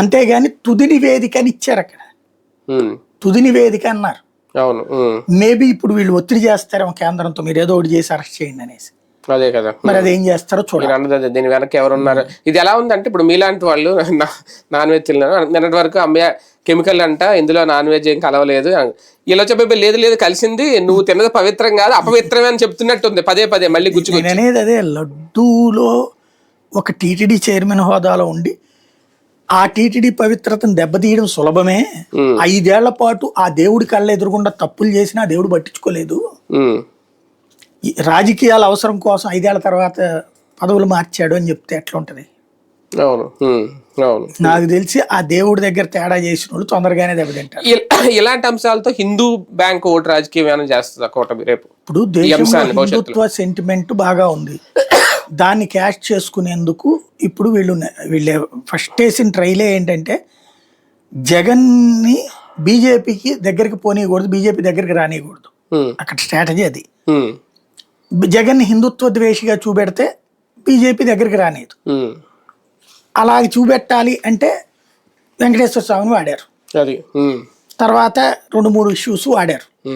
అంతేగాని తుది నివేదిక అని ఇచ్చారు అక్కడ. తుది నివేదిక అన్నారు. అవును మేబీ ఇప్పుడు వీళ్ళు ఒత్తిడి చేస్తారేమో కేంద్రంతో మీరు ఏదో ఒకటి చేసి అరెస్ట్ చేయండి అనేసి. అదే కదా. మరి అదేం చేస్తారో మీరు అన్నది అదే దీని వెనక ఎవరు ఉన్నారు ఇది ఎలా ఉందంటే ఇప్పుడు మీలాంటి వాళ్ళు నాన్ వెజ్ తిన్నారు నిన్నటి వరకు అమ్మే కెమికల్ అంట ఇందులో నాన్ వెజ్ ఏం కలవలేదు. ఇలా చెప్పే లేదు లేదు కలిసింది. నువ్వు తిన్నది పవిత్రం కాదు అపవిత్రమే అని చెప్తున్నట్టుంది. పదే పదే మళ్ళీ గుచ్చుకొచ్చి. నేను అనేది అదే లడ్డూలో ఒక టీటీడీ చైర్మన్ హోదాలో ఉండి ఆ టీటీడీ పవిత్రతను దెబ్బతీయడం సులభమే. ఐదేళ్ళ పాటు ఆ దేవుడి కళ్ళ ఎదురుగుండా తప్పులు చేసినా దేవుడు పట్టించుకోలేదు. రాజకీయాల అవసరం కోసం ఐదేళ్ళ తర్వాత పదవులు మార్చాడు అని చెప్తే ఎట్లా ఉంటది నాకు తెలిసి ఆ దేవుడి దగ్గర తేడా చేసిన వాళ్ళు తొందరగానే దెబ్బతింటారు. ఇల- ఇలాంటి అంశాలతో హిందూ బ్యాంక్ ఓటు రాజకీయం చేస్తుంది కూటమి రేపు? ఇప్పుడు దేశంలో. హిందుత్వ సెంటిమెంట్ బాగా ఉంది. దాన్ని క్యాష్ చేసుకునేందుకు ఇప్పుడు వీళ్ళు వీళ్ళు ఫస్ట్ వేసిన ట్రైలే ఏంటంటే జగన్ని బీజేపీకి దగ్గరికి పోనీయకూడదు బీజేపీ దగ్గరికి రానియకూడదు. అక్కడ స్ట్రాటజీ అది. జగన్ హిందుత్వ ద్వేషిగా చూపెడితే బీజేపీ దగ్గరికి రానియదు. అలాగ చూపెట్టాలి అంటే వెంకటేశ్వర స్వామిని వాడారు. అది. తర్వాత రెండు మూడు ఇష్యూస్ వాడారు.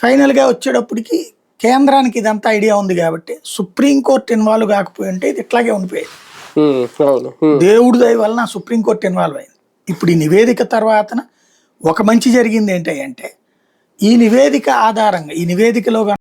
ఫైనల్గా వచ్చేటప్పటికి కేంద్రానికి ఇదంతా ఐడియా ఉంది కాబట్టి సుప్రీంకోర్టు ఇన్వాల్వ్ కాకపోయి ఉంటే ఇది ఇట్లాగే ఉండిపోయేది. దేవుడి దయ వలన సుప్రీంకోర్టు ఇన్వాల్వ్ అయింది. ఇప్పుడు ఈ నివేదిక తర్వాతన ఒక మంచి జరిగింది ఏంటంటే ఈ నివేదిక ఆధారంగా ఈ నివేదికలో